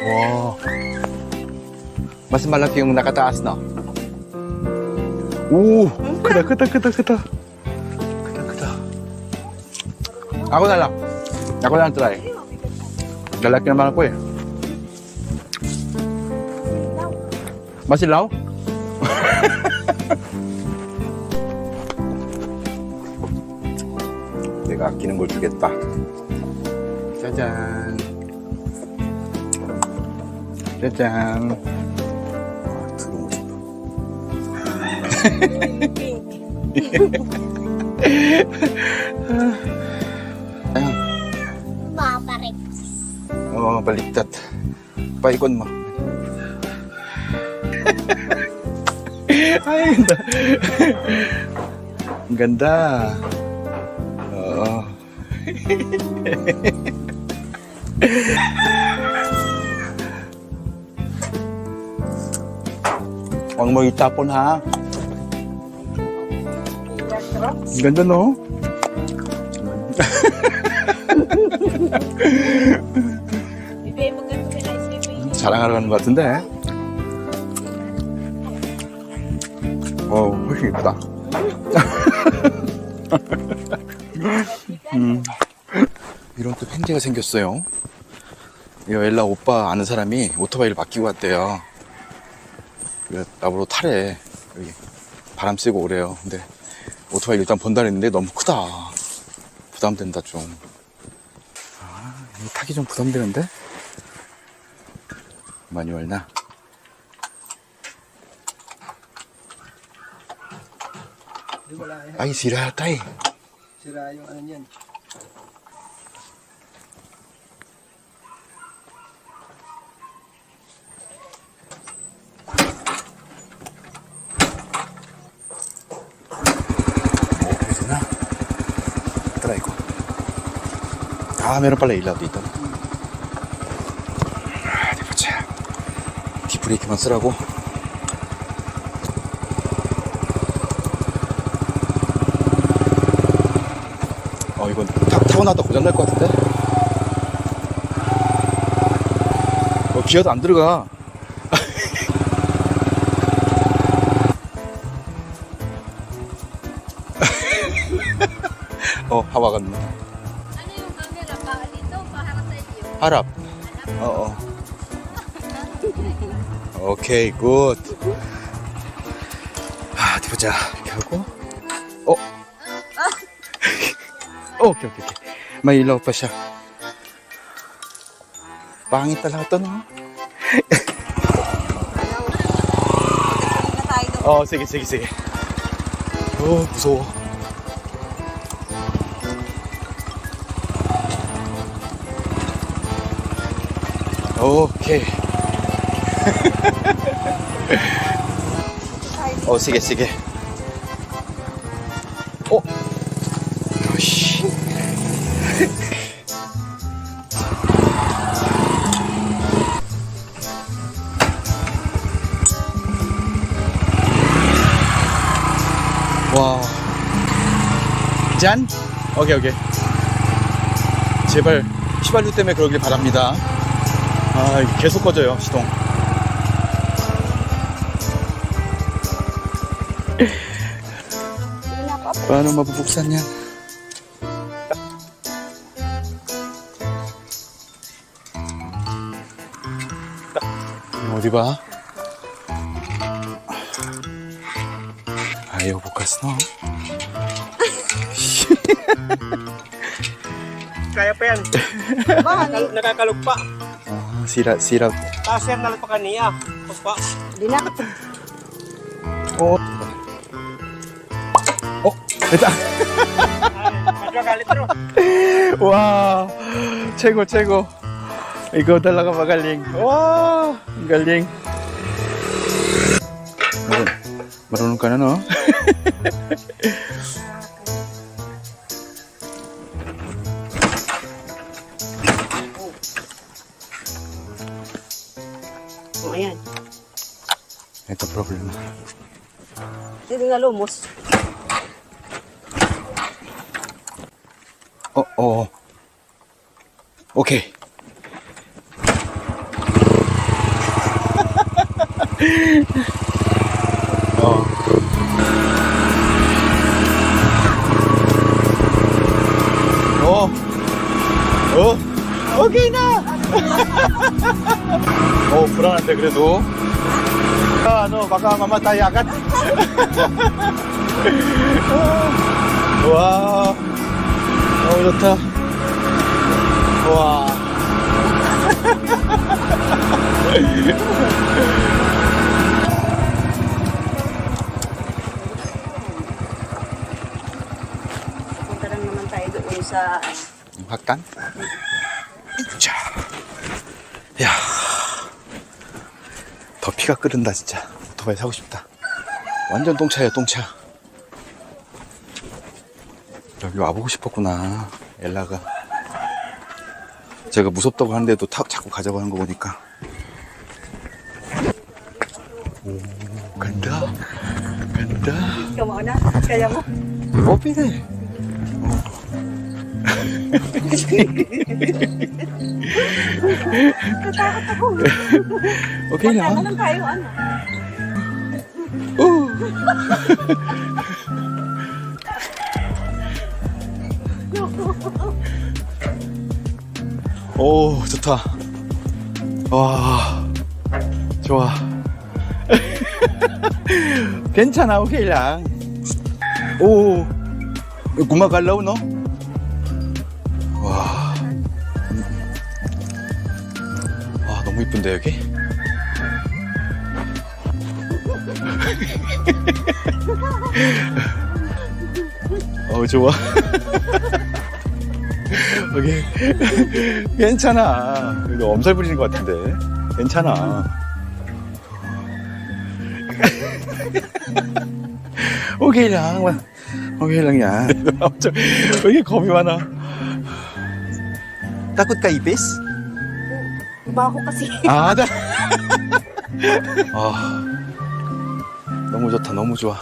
Wow. Mas malaki yung nakataas, no? Oo! Kada, kada, kada, kada. Kada, kada. Ako na lang. Ako na lang try. Lalaki naman ako eh. Masilaw? 내가 아끼는 걸 주겠다. 짜잔. 짜잔. 아, 들어오고 싶어. Babalik. Oh, baliktad. Paikon mo. Ay, ganda. Ang ganda. Oo. Huwag mo itapon. 자랑하러 가는 것 같은데. 어, 훨씬 이쁘다. 음. 이런 또 팬티가 생겼어요. 이거 엘라 오빠 아는 사람이 오토바이를 맡기고 왔대요. 나보러 타래. 여기 바람 쐬고 오래요. 근데 오토바이 일단 본다 그랬는데 너무 크다. 부담된다 좀. 아, 타기 좀 부담되는데? na. Ay, sira tay. Sira yung ano niyan. Ah, meron pala ilaw dito. Ah? Di-brake만 쓰라고. 어, 이건 타, 타고 나다 고장날 것 같은데? 어, 기어도 안 들어가. 어, 하와 갔네. Inyo. Harap. Oo. 오케이, 굿. 아, 어디 보자. 이렇게 하고. 어? 어, 오케이, 오케이, 오케이. May ilaw pa siya. Pangit talaga to, no? 어, sige, sige. 어, 무서워. 오케이. 어, sige, sige. 짠? 오케이, 오케이. 제발 휘발유 때문에 그러길 바랍니다. 아, 이게 계속 꺼져요, 시동. Paano mabubuksan yan? 어디 봐? Ayaw bukas, no? Kaya pa yan. Nakal- Nakakalugpa. Ah, sira, sira. Taas yan nalagpa kaniya. Pagpa. Oh. Oh, 됐다. Medyo galit ro. 와, 최고, 최고. 이거 달라가 magaling. 와, ang galing. Marun, marunong ka na, no? the problem. Sitting alone most. Oh, oh. Okay. oh. Oh. Oh. Okay now. 어 불안한데 그래도 아, 너 마카 마마 타이 아갓. 와. 너무 좋다. 와. Punta lang naman tayo doon sa... 확단. 자. 야. 더 피가 끓는다 진짜. 오토바이 사고 싶다. 완전 똥차야 똥차. 여기 와보고 싶었구나. 엘라가. 제가 무섭다고 하는데도 타, 자꾸 가자고 하는 거 보니까. 오, 간다. 간다. Ikaw mo na. Kaya mo. 어, 삐네. Natakot ako. 오케이 Wala na 나. lang tayo, ano. 오, 좋다. 와, 좋아. 괜찮아, 오케이 랑. 오, 구마 갈라우 너? 이쁜데 여기? 어 좋아. 여기 괜찮아. 이거 엄살 부리는 것 같은데. 괜찮아. 오케이 랑, 오케이 랑야. 엄청 왜 이렇게 겁이 많아? ipis? Iba ako kasi. 아, 나. 아, 너무 좋다, 너무 좋아.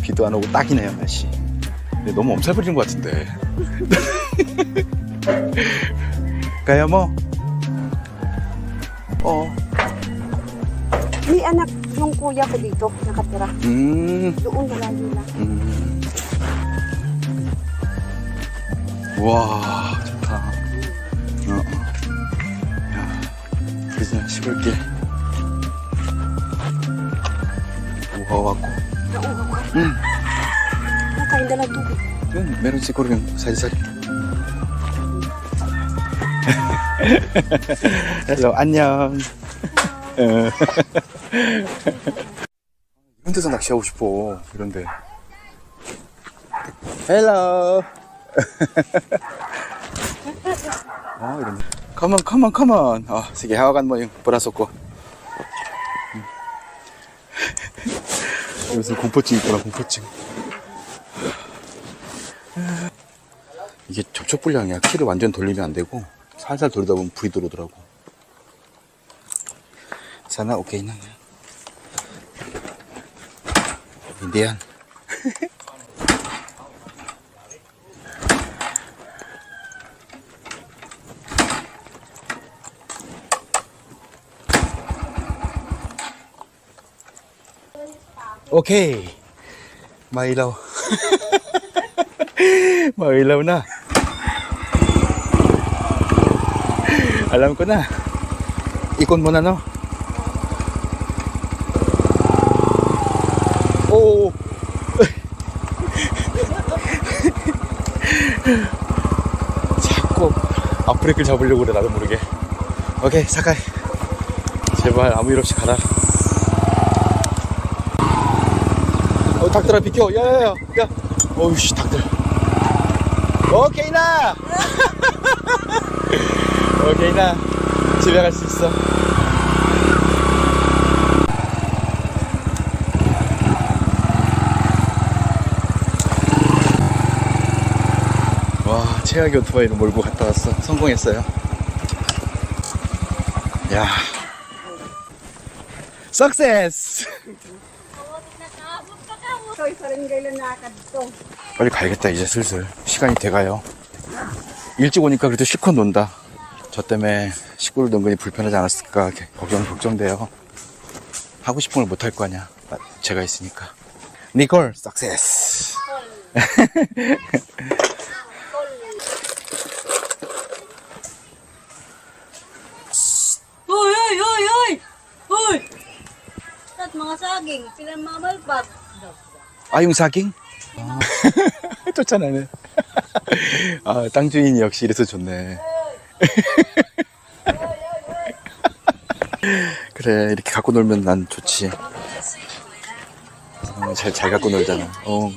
비도 안 오고 딱이네요, 날씨. 근데 너무 엄살 부리는 것 같은데. Kaya mo? Oo. May anak yung kuya ko dito, nakatira. 음, Doon malayo na. 음. 와, 그냥 시골길. ka. 응. Lang tubig. Yun, meron siguro yung sari-sari. Hello, 안녕. 어. 이런 데서 낚시하고 싶어, 이런데. Hello. 아, 이런 Oh, sige, hawakan mo yung 공포증 있구나, 공포증. 이게 접촉불량이야. 키를 완전 돌리면 안 되고 살살 돌리다 보면 불이 들어오더라고. 사나 오케이 나. 인디안. 오케이. na. Alam ko na. Ikon mo na, no? Oo. 자꾸 앞브레이크를 잡으려고 그래, 나도 모르게. 오케이, 사카이. 제발 아무 일 없이 가라. 어, 닭들아, 비켜. 야, 야, 야. 야. 어우씨, 닭들. 오케이, 나! 오케이, 나. 집에 갈 수 있어. 와, 최악의 오토바이를 몰고 갔다 왔어. 성공했어요. 야. 석세스! 빨리 가야겠다 이제 슬슬 시간이 돼가요 일찍 오니까 그래도 실컷 논다 저 때문에 식구를 은근히 불편하지 않았을까 걱정 걱정돼요 하고 싶은 걸 못할 거 아니야. 나- 제가 있으니까. 니콜, 석세스. Hoy, hoy, hoy, hoy! Hoy! At mga saging, pinamamalpat. 아, saging? 아. 쫓아나네. 아, 땅 주인이 역시 이래서 좋네. 그래, 이렇게 갖고 놀면 난 좋지. 어, 잘, 잘 갖고 놀잖아. 어.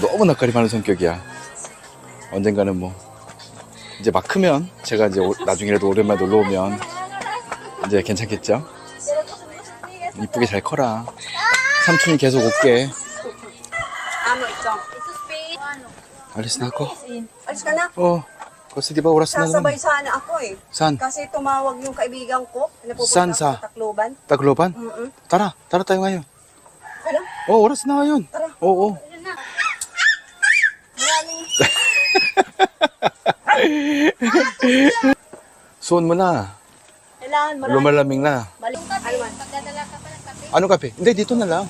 너무 낯가리 많은 성격이야. 언젠가는 뭐, 이제 막 크면, 제가 이제 오- 나중이라도 오랜만에 놀러 오면, 이제 괜찮겠죠? 이쁘게 잘 커라. 삼촌이 계속 올게. 알리스 나 ako. Alis ka na. Oh, kasi di ba oras na Sasabay naman? sana ako eh. San? Kasi tumawag yung kaibigan ko na Saan sa? sa Tacloban. Tagloban? Mm-mm. Tara, tara tayo ngayon. Ano? Oh, oras na ngayon. Tara. Oo. Suon mo na. Kailangan marami. Lumalamig na. Balik ka, pagdadala ka pa ng kape. Anong kape? Hindi, dito na lang.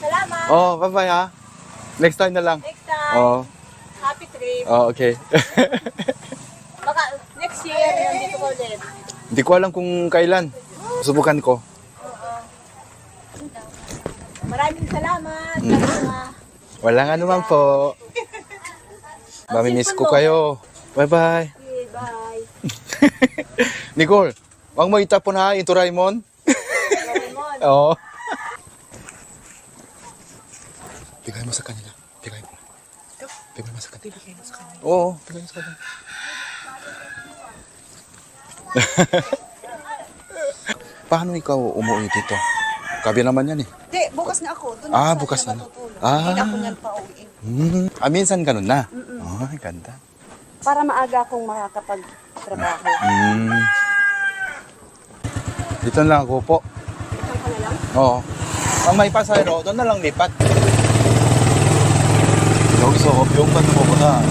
Salamat. Oh, bye-bye ha. Next time na lang. Next time. Oh, Happy trip. oh okay. Baka next year, nandito ko ulit. Hindi ko alam kung kailan. Subukan ko. Maraming salamat. Mm. Salamat. Wala nga naman po. Mamimiss ko kayo. Bye-bye. Nicole, wag mo itapon ha, ito Raymond. Raymond. Oo. Bigay mo sa kanila. Bigay mo. Bigay mo sa kanila. Bigay mo sa kanila. Oo, bigay mo sa kanila. Paano ikaw umuwi dito? Gabi naman yan eh. Hindi, bukas na ako. Doon Ah, bukas na. matutulog. Ah. Hindi na ako niyan pa uwi. Hmm. Ah, minsan ganun na. Oh, ganda. Para maaga akong makakapag-trabaho. Hmm. Dito na lang ako po. Saan ka na lang? Oo. Ang may pasayro, doon na lang lipat. 여기서 병원 가는 거보다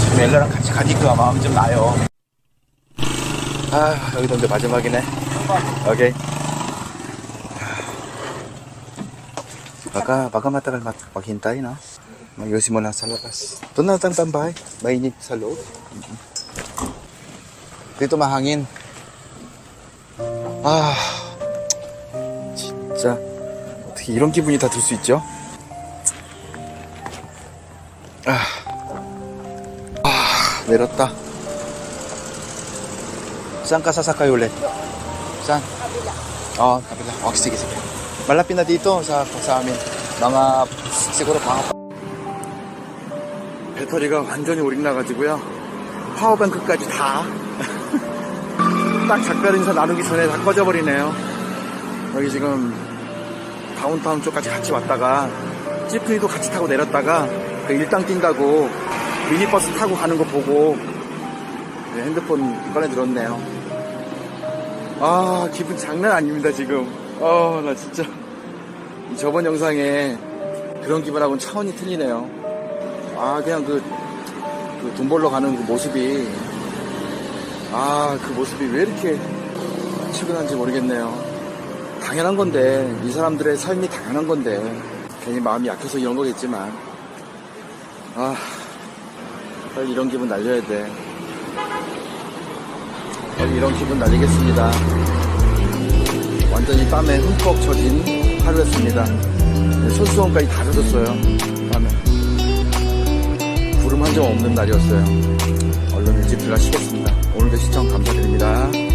지금 엘라랑 같이 가니까 마음이 좀 나요. 아, 여기도 이제 마지막이네. 오케이. Baka, baka matagal mat maghintay, no? Lang sa labas. Doon na tang tambay. Mainit sa loob. Mhm. Dito mahangin. 아, 진짜 어떻게 이런 기분이 다 들 수 있죠? 아, 아 내렸다. Oh, sige. Malapit na dito sa, sa amin. Mga, siguro mga... 배터리가 완전히 오릭나가지고요. 파워뱅크까지 다. 딱 작별 인사 나누기 전에 다 꺼져버리네요. 여기 지금 다운타운 쪽까지 같이 왔다가 찌프리도 같이 타고 내렸다가 그 일당 뛴다고 미니버스 타고 가는 거 보고 네, 핸드폰 꺼내 들었네요. 아 기분 장난 아닙니다 지금. 아 나 진짜 이 저번 영상에 그런 기분하고는 차원이 틀리네요. 아 그냥 그 돈 벌러 가는 그 모습이 아, 그 모습이 왜 이렇게 치근한지 모르겠네요. 당연한 건데, 이 사람들의 삶이 당연한 건데, 괜히 마음이 약해서 이런 거겠지만, 아, 빨리 이런 기분 날려야 돼. 빨리 이런 기분 날리겠습니다. 완전히 땀에 흠뻑 젖은 하루였습니다. 네, 손수건까지 다 젖었어요. 땀에. 구름 한 점 없는 날이었어요. 얼른 일찍 들어가시겠습니다. 오늘도 시청 감사드립니다.